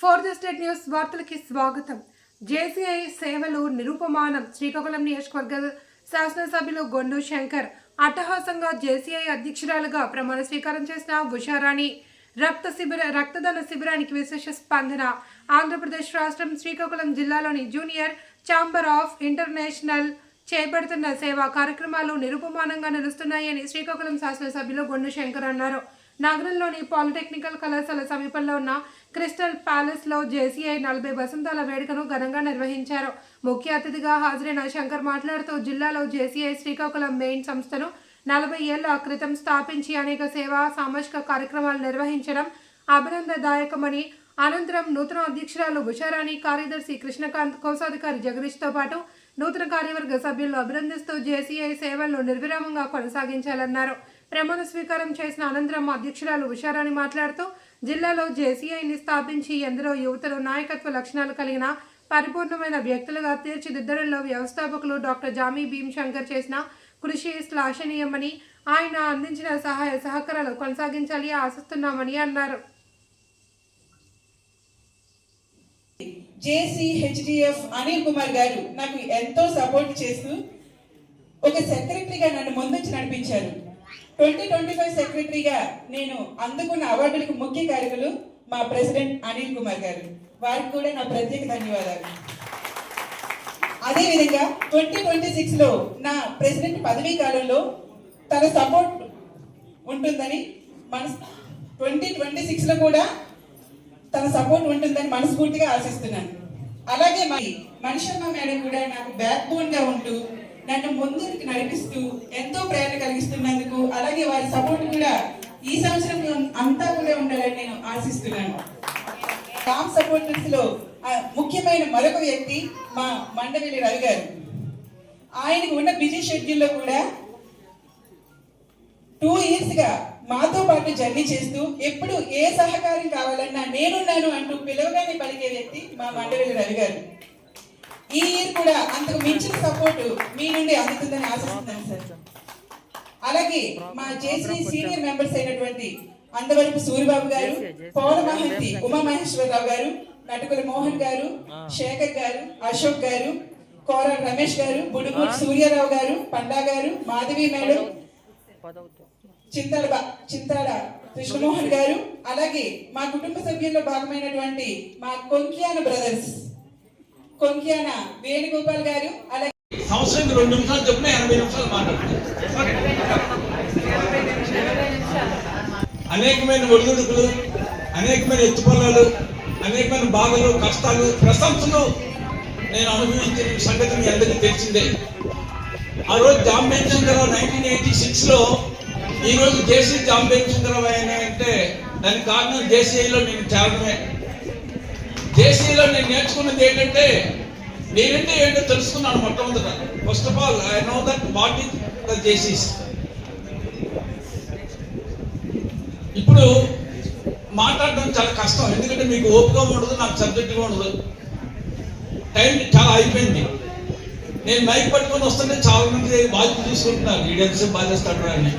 Fourth state news వార్తలకి స్వాగతం. JCI సేవలు నిరూపమానం. శ్రీకాకుళం నియోజకవర్గ శాసనసభ్యులు గొండు శంకర్ అట్టహాసంగా జేసీఐ అధ్యక్షురాలుగా ప్రమాణ స్వీకారం చేసిన ఉషారాణి రక్త శిబిర రక్తదాన శిబిరానికి విశేష స్పందన. ఆంధ్రప్రదేశ్ రాష్ట్రం శ్రీకాకుళం జిల్లాలోని జూనియర్ ఛాంబర్ ఆఫ్ ఇంటర్నేషనల్ చేపడుతున్న సేవా కార్యక్రమాలు నిరుపమానంగా నిలుస్తున్నాయని శ్రీకాకుళం శాసనసభ్యులు గొండు శంకర్ అన్నారు. నగరంలోని పాలిటెక్నికల్ కళాశాల సమీపంలో ఉన్న క్రిస్టల్ ప్యాలెస్లో జేసీఐ నలభై వసంతాల వేడుకను ఘనంగా నిర్వహించారు. ముఖ్య అతిథిగా హాజరైన శంకర్ మాట్లాడుతూ జిల్లాలో జేసీఐ శ్రీకాకుళం మెయిన్ సంస్థను నలభై ఏళ్ళ క్రితం స్థాపించి అనేక సేవా సామాజిక కార్యక్రమాలు నిర్వహించడం అభినందదాయకమని అనంతరం నూతన అధ్యక్షురాలు ఉషారాణి కార్యదర్శి కృష్ణకాంత్ కోశాధికారి జగదీష్తో పాటు నూతన కార్యవర్గ సభ్యులు అభినందిస్తూ జేసీఐ సేవలను నిర్విరామంగా కొనసాగించాలన్నారు. ప్రమాణ స్వీకారం చేసిన అనంతరం అధ్యక్షురాలు ఉషారాణి మాట్లాడుతూ జిల్లాలో జేసీఐని స్థాపించి ఎందరో యువతలు నాయకత్వ లక్షణాలు కలిగిన పరిపూర్ణమైన వ్యక్తులుగా తీర్చిదిద్దడంలో వ్యవస్థాపకులు డాక్టర్ జామీ భీమ్ శంకర్ చేసిన కృషి శ్లాఘనీయమని ఆయన అందించిన సహాయ సహకారాలు కొనసాగించాలి ఆశిస్తున్నామని అన్నారు. జేసీ హెచ్డిఎఫ్ అనిల్ కుమార్ గారు నాకు ఎంతో సపోర్ట్ చేస్తూ ఒక సెక్రటరీగా నన్ను ముందుంచి నడిపించారు. ట్వంటీ ట్వంటీ ఫైవ్ సెక్రటరీగా నేను అందుకున్న అవార్డులకు ముఖ్య కారకులు మా ప్రెసిడెంట్ అనిల్ కుమార్ గారు. వారికి కూడా నా ప్రత్యేక ధన్యవాదాలు. అదేవిధంగా ట్వంటీ ట్వంటీ సిక్స్లో నా ప్రెసిడెంట్ పదవీ కాలంలో తన సపోర్ట్ ఉంటుందని మన ట్వంటీ ట్వంటీ సిక్స్లో కూడా తన సపోర్ట్ ఉంటుందని మనస్ఫూర్తిగా ఆశిస్తున్నాను. అలాగే మరి మనిషమ్మ మేడం కూడా నాకు బ్యాక్ బోన్గా ఉంటూ నన్ను ముందుకు నడిపిస్తూ ఎంతో ప్రేరణ కలిగిస్తున్నందుకు అలాగే వారి సపోర్ట్ కూడా ఈ సంవత్సరం అంతా కూడా ఉండాలని నేను ఆశిస్తున్నాను. టామ్ సపోర్టర్స్లో ముఖ్యమైన మరొక వ్యక్తి మా మండవిలి రవి గారు. ఆయనకు ఉన్న బిజీ షెడ్యూల్లో కూడా టూ ఇయర్స్గా మాతో పాటు జర్నీ చేస్తూ ఎప్పుడు ఏ సహకారం కావాలన్నా నేనున్నాను అంటూ పిలవగానే పలికే వ్యక్తి మా మండలి రవి గారు. ఈ ఇయర్ కూడా అంతకు మించిన సపోర్ట్ మీ నుండి అందుతుందని ఆశిస్తున్నాను సార్. అలాగే మా జేసీ సీనియర్ మెంబర్స్ అయినటువంటి అందవరపు సూరిబాబు గారు పౌర మహంతి ఉమా మహేశ్వరరావు గారు నటుకుల మోహన్ గారు శేఖర్ గారు అశోక్ గారు కోర రమేష్ గారు బుడుమూరు సూర్యారావు గారు పండా గారు మాధవి మేడం చింతాడ బా- చింతాడ కృష్ణమోహన్ గారు అలాగే మా కుటుంబ సభ్యుల్లో భాగమైనటువంటి మా కొంకియాన బ్రదర్స్. కొంకియాన వేణుగోపాల్ గారు అలాగే సంవత్సరానికి రెండు నిమిషాలు చెప్పిన ఎనభై నిమిషాలు మాట్లాడుతుంది. అనేకమైన ఒడిదుడుకులు అనేకమైన ఎత్తుపల్లాలు అనేకమైన బాధలు కష్టాలు ప్రశంసలు నేను అనుభవించిన సంగతి మీ అందరికీ తెలిసిందే. ఆ రోజు జాంబేన్ చంద్రరావు నైన్టీన్ ఎయిటీ సిక్స్లో ఈ రోజు జేసీ జాంబేన్ చంద్రరావు అయినా అంటే దానికి కారణం జేసీఐలో నేను చేరడమే దేశీయలో నేను నేర్చుకున్నది ఏంటంటే నేనంటే ఏంటో తెలుసుకున్నాను మొట్టమొదట. First of all I know that what is the జేసీస్ ఇప్పుడు మాట్లాడడం చాలా కష్టం. ఎందుకంటే మీకు ఓపిక ఉండదు నాకు సబ్జెక్టుగా ఉండదు. టైం చాలా అయిపోయింది. నేను మైక్ పట్టుకొని వస్తుంటే చాలా మంది బాధ్యత తీసుకుంటున్నారు ఈ ఎంతసేపు బాధ అని.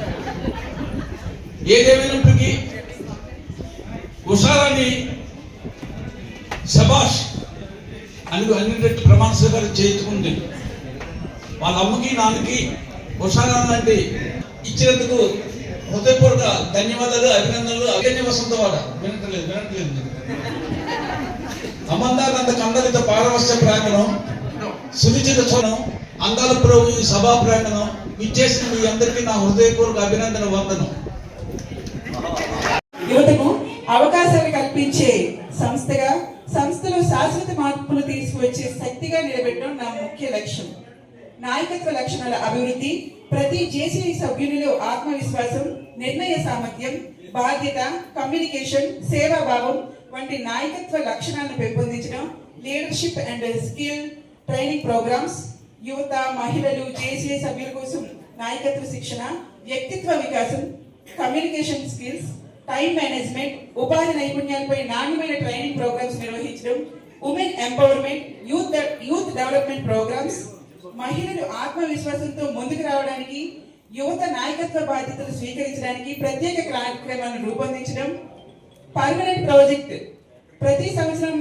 ఏదేమైనప్పటికీ హుషారాన్ని శబాష్ అని అన్నిటి ప్రమాణ స్వీకారం చేయించుకుంది. వాళ్ళ అమ్మకి నాన్నకి ఉషారా లాంటి ఇచ్చినందుకు హృదయపూర్వక ధన్యవాదాలు అభినందనలు. అభినందన వసంత వాడ. వినట్లేదు వినట్లేదు. అమందానంద కందలిత పారవస్య ప్రాంగణం సునిచిత చోనం అందాల ప్రభు ఈ సభా ప్రాంగణం ఇచ్చేసిన మీ అందరికీ నా హృదయపూర్వక అభినందన వందనం. యువతకు అవకాశాలు కల్పించే శాశ్వత మార్పులు తీసుకువచ్చే శక్తిగా నిలబెట్టడం నా ముఖ్య లక్ష్యం. నాయకత్వ లక్షణాల అభివృద్ధి ప్రతి జేసీ సభ్యునిలో ఆత్మవిశ్వాసం నిర్ణయ సామర్థ్యం బాధ్యత కమ్యూనికేషన్ సేవాభావం వంటి నాయకత్వ లక్షణాలను పెంపొందించడం leadership and skill training programmes యువత మహిళలు జేసీ సభ్యుల కోసం నాయకత్వ శిక్షణ వ్యక్తిత్వ వికాసం కమ్యూనికేషన్ స్కిల్స్ టైం మేనేజ్మెంట్ ఉపాధి నైపుణ్యాలపై నాణ్యమైన ట్రైనింగ్ ప్రోగ్రామ్స్ నిర్వహించడం women empowerment youth youth development programmes మహిళలు ఆత్మవిశ్వాసంతో ముందుకు రావడానికి యువత నాయకత్వ బాధ్యతలు స్వీకరించడానికి ప్రత్యేక కార్యక్రమాలను రూపొందించడం పర్మనెంట్ ప్రాజెక్ట్ ప్రతి సంవత్సరం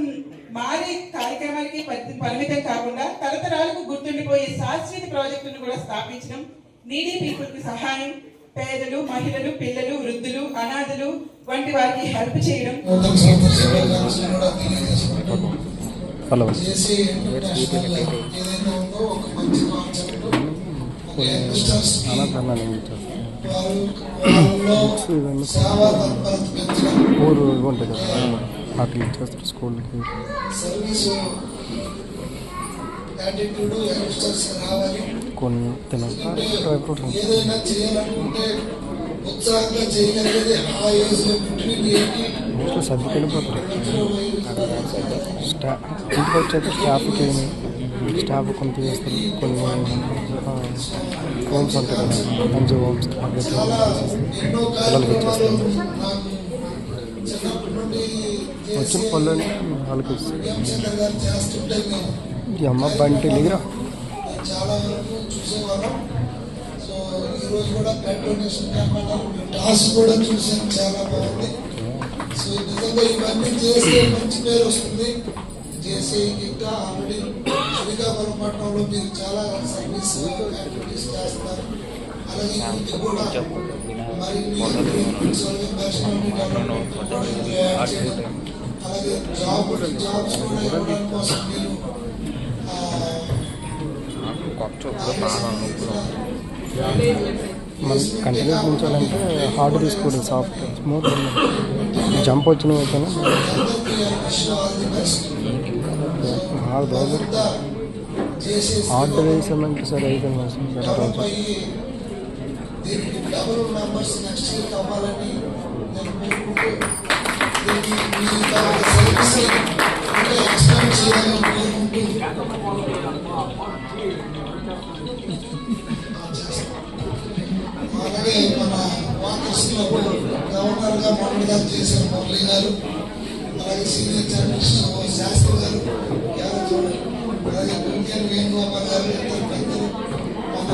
మారే కార్యక్రమాలకి పరి- పరిమితం కాకుండా తరతరాలకు గుర్తుండిపోయే శాశ్వత ప్రాజెక్టును కూడా స్థాపించడం నీడీ పీపుల్కి సహాయం పేదలు మహిళలు పిల్లలు వృద్ధులు అనాథలు వంటి వారికి హెల్ప్ చేయడం. సేవా తత్పరత పెంచడం ఊరు ఉంటాయి కదా వాటికి ఇచ్చేస్తారు స్కూల్కి కొన్ని తినక ఉత్సాహంగా చేయగలిగేది ఆ వెళ్ళిపోతారు ఇంటికి వచ్చాక స్టాఫ్కి స్టాఫ్ కొంత చేస్తారు. కొన్ని హోమ్స్ ఉంటాయి కదా. మంచి హోమ్స్ పిల్లలకి ఇచ్చేస్తారు. వచ్చిన చేసి వాళ్ళకి ఇస్తారు. ఈ అమ్మ బంటి లేదురా. చాలా వరకు చూసేవాళ్ళం ఈరోజు కూడా బ్లడ్ డొనేషన్ క్యాంప్ టాస్క్ కూడా చూసాను చాలా బాగుంది. సో నిజంగా ఇవన్నీ చేస్తే మంచి పేరు వస్తుంది. చేసే ఇంకా ఆల్రెడీ శ్రీకాకుళం పట్టణంలో మీరు చాలా సర్వీస్ యాక్టివిటీస్ చేస్తారు. అలాగే ఇంటికి కూడా మరి అలాగే జాబ్ జాబ్స్ కూడా ఇవ్వడం కోసం మీరు ఆ, మనం కంటిన్యూ ఉంచాలంటే హార్డ్ తీసుకోవడం సాఫ్ట్ స్మూత్ జంప్ వచ్చిన అయితేనే. హార్డ్ దగ్గర హార్డ్ వేసామంటే సరే అయిపోయింది సరే రోజు దీనికి డబుల్ వాకర్స్ క్లబ్ మొదటి గారు చేశారు మురళి గారు అలాగే సీనియర్ చైర్మన్ శాస్త్రి గారు యాదవ్ అలాగే గుంకేన్ వేణుగోపాల్ గారు ఇద్దరు పెద్దలు మన